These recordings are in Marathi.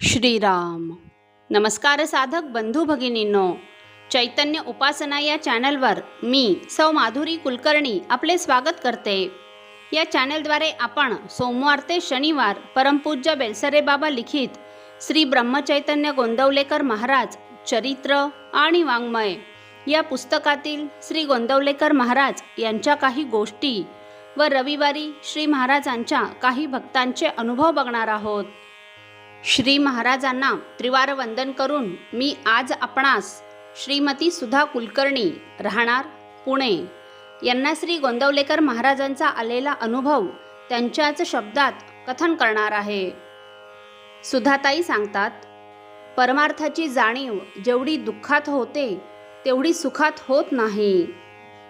श्रीराम. नमस्कार साधक बंधू भगिनींनो. चैतन्य उपासना या चॅनलवर मी सौ माधुरी कुलकर्णी आपले स्वागत करते. या चॅनलद्वारे आपण सोमवार ते शनिवार परमपूज्य बेलसरे बाबा लिखित श्री ब्रह्मचैतन्य गोंदवलेकर महाराज चरित्र आणि वाङ्मय या पुस्तकातील श्री गोंदवलेकर महाराज यांच्या काही गोष्टी व रविवारी श्री महाराजांच्या काही भक्तांचे अनुभव बघणार आहोत. श्री महाराजांना त्रिवार वंदन करून मी आज आपणास श्रीमती सुधा कुलकर्णी राहणार पुणे. यांना श्री गोंदवलेकर महाराजांचा आलेला अनुभव त्यांच्याच शब्दात कथन करणार आहे. सुधाताई सांगतात परमार्थाची जाणीव जेवढी दुःखात होते तेवढी सुखात होत नाही.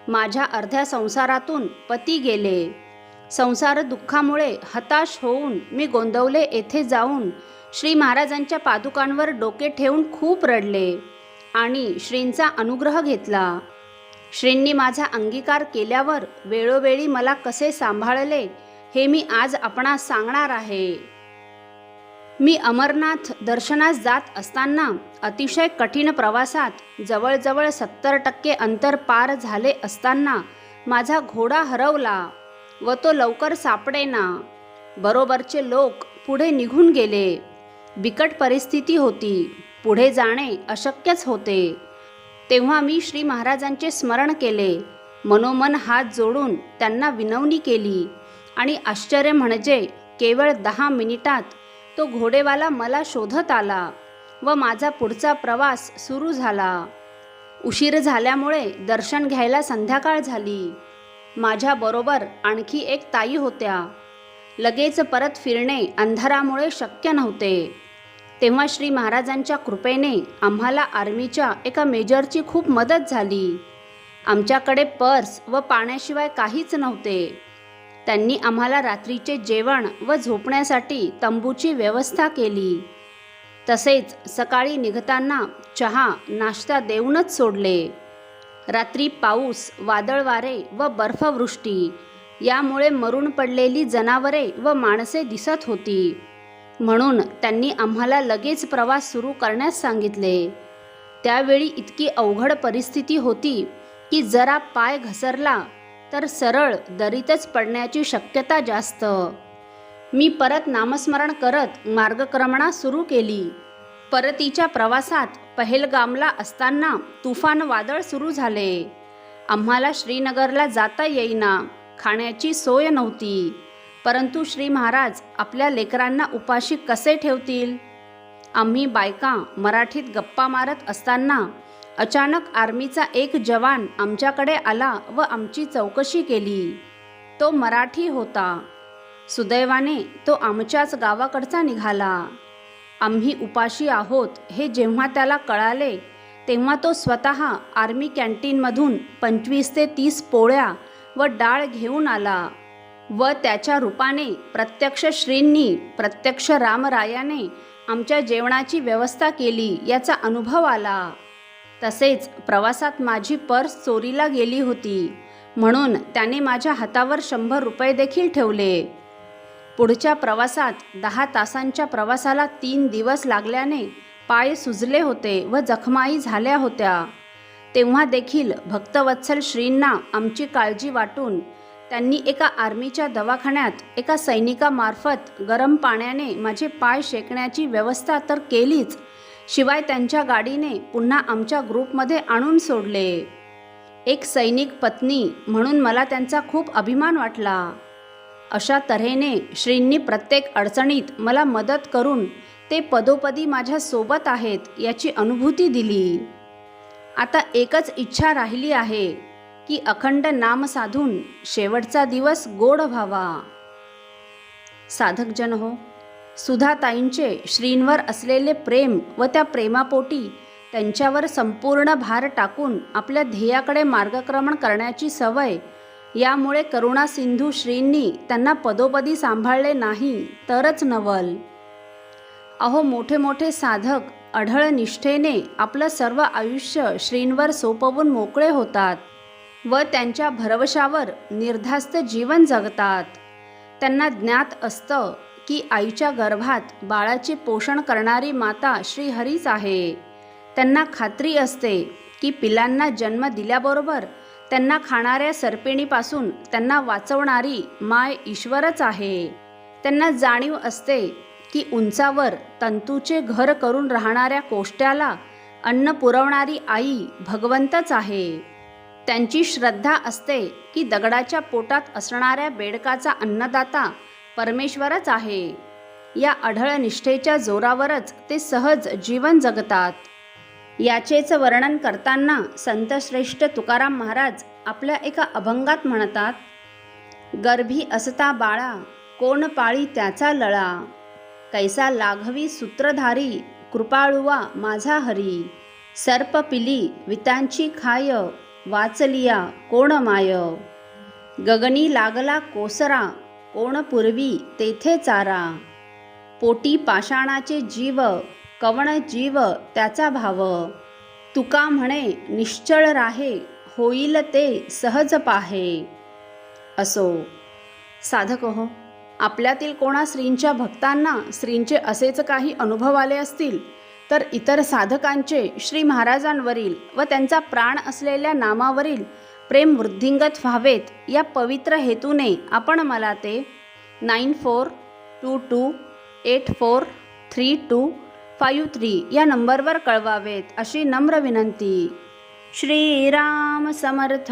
माझ्या अर्ध्या संसारातून पती गेले. संसार दुःखामुळे हताश होऊन मी गोंदवले येथे जाऊन श्री महाराजांच्या पादुकांवर डोके ठेवून खूप रडले आणि श्रींचा अनुग्रह घेतला. श्रींनी माझा अंगीकार केल्यावर वेळोवेळी मला कसे सांभाळले हे मी आज आपणास सांगणार आहे. मी अमरनाथ दर्शनास जात असताना अतिशय कठीण प्रवासात जवळजवळ सत्तर टक्के अंतर पार झाले असताना माझा घोडा हरवला. व तो लवकर सापडेना. बरोबरचे लोक पुढे निघून गेले. बिकट परिस्थिती होती. पुढे जाणे अशक्यच होते. तेव्हा मी श्री महाराजांचे स्मरण केले. मनोमन हात जोडून त्यांना विनवणी केली. आणि आश्चर्य म्हणजे केवळ दहा मिनिटात तो घोडेवाला मला शोधत आला व माझा पुढचा प्रवास सुरू झाला. उशीर झाल्यामुळे दर्शन घ्यायला संध्याकाळ झाली. माझ्याबरोबर आणखी एक ताई होत्या. लगेच परत फिरणे अंधारामुळे शक्य नव्हते. तेव्हा श्री महाराजांच्या कृपेने आम्हाला आर्मीच्या एका मेजरची खूप मदत झाली. आमच्याकडे पर्स व पाण्याशिवाय काहीच नव्हते. त्यांनी आम्हाला रात्रीचे जेवण व झोपण्यासाठी तंबूची व्यवस्था केली. तसेच सकाळी निघताना चहा नाश्ता देऊनच सोडले. रात्री पाऊस वादळ वारे व बर्फवृष्टी. यामुळे मरून पडलेली जनावरे व माणसे दिसत होती. म्हणून त्यांनी आम्हाला लगेच प्रवास सुरू करण्यास सांगितले. त्यावेळी इतकी अवघड परिस्थिती होती की जरा पाय घसरला तर सरळ दरीतच पडण्याची शक्यता जास्त. मी परत नामस्मरण करत मार्गक्रमणा सुरू केली. परतीच्या प्रवासात पहेलगामला असताना तुफान वादळ सुरू झाले. आम्हाला श्रीनगरला जाता येईना खाण्याची सोय नव्हती. परंतु श्री महाराज आपल्या लेकरांना उपाशी कसे ठेवतील? आम्ही बायका मराठीत गप्पा मारत असताना अचानक आर्मीचा एक जवान आमच्याकडे आला व आमची चौकशी केली. तो मराठी होता. सुदैवाने तो आमच्याच गावाकडचा निघाला. आम्ही उपाशी आहोत हे जेव्हा त्याला कळाले तेव्हा तो स्वतः आर्मी कॅन्टीनमधून पंचवीस ते तीस पोळ्या व डाळ घेऊन आला व त्याच्या रूपाने प्रत्यक्ष श्रींनी प्रत्यक्ष रामरायाने आमच्या जेवणाची व्यवस्था केली याचा अनुभव आला. तसेच प्रवासात माझी पर्स चोरीला गेली होती म्हणून त्याने माझ्या हातावर शंभर रुपये देखील ठेवले. पुढच्या प्रवासात दहा तासांच्या प्रवासाला तीन दिवस लागल्याने पाय सुजले होते व जखमाई झाल्या होत्या. तेव्हा देखील भक्तवत्सल श्रींना आमची काळजी वाटून त्यांनी एका आर्मीच्या दवाखान्यात एका सैनिकामार्फत गरम पाण्याने माझे पाय शेकण्याची व्यवस्था तर केलीच शिवाय त्यांच्या गाडीने पुन्हा आमच्या ग्रुपमध्ये आणून सोडले. एक सैनिक पत्नी म्हणून मला त्यांचा खूप अभिमान वाटला. अशा तऱ्हेने श्रींनी प्रत्येक अडचणीत मला मदत करून ते पदोपदी माझ्या सोबत आहेत याची अनुभूती दिली. आता एकच इच्छा राहिली आहे की अखंड नाम साधून शेवटचा दिवस गोड व्हावा. साधकजन हो सुधाताईंचे श्रींवर असलेले प्रेम व त्या प्रेमापोटी त्यांच्यावर संपूर्ण भार टाकून आपल्या ध्येयाकडे मार्गक्रमण करण्याची सवय यामुळे करुणा सिंधू श्रींनी त्यांना पदोपदी सांभाळले नाही तरच नवल. अहो मोठे मोठे साधक अढळ निष्ठेने आपलं सर्व आयुष्य श्रींवर सोपवून मोकळे होतात व त्यांच्या भरवशावर निर्धास्त जीवन जगतात. त्यांना ज्ञात असतं की आईच्या गर्भात बाळाचे पोषण करणारी माता श्रीहरीच आहे. त्यांना खात्री असते की पिलांना जन्म दिल्याबरोबर त्यांना खाणाऱ्या सरपेणीपासून त्यांना वाचवणारी माय ईश्वरच आहे. त्यांना जाणीव असते की उंचावर तंतूचे घर करून राहणाऱ्या कोष्ट्याला अन्न पुरवणारी आई भगवंतच आहे. त्यांची श्रद्धा असते की दगडाच्या पोटात असणाऱ्या बेडकाचा अन्नदाता परमेश्वरच आहे. या अढळ निष्ठेच्या जोरावरच ते सहज जीवन जगतात. याचेच वर्णन करताना संतश्रेष्ठ तुकाराम महाराज आपल्या एका अभंगात म्हणतात गर्भी असता बाळा कोण पाळी त्याचा लळा. कैसा लाघवी सूत्रधारी कृपाळुवा माझा हरी. सर्प पिली वितांची खाय वाचलिया कोण माय. गगनी लागला कोसरा कोण पूर्वी तेथे चारा. पोटी पाषाणाचे जीव कवण जीव त्याचा भाव. तुका म्हणे निश्चळ राहे होईल ते सहज पाहे. असो. साधक हो आपल्यातील कोणा श्रींच्या भक्तांना श्रींचे असेच काही अनुभव आले असतील तर इतर साधकांचे श्री महाराजांवरील व त्यांचा प्राण असलेल्या नामावरील प्रेम वृद्धिंगत व्हावेत या पवित्र हेतूने आपण मला ते nine four two two eight four three two five three या नंबरवर कळवावेत अशी नम्र विनंती. श्रीराम समर्थ.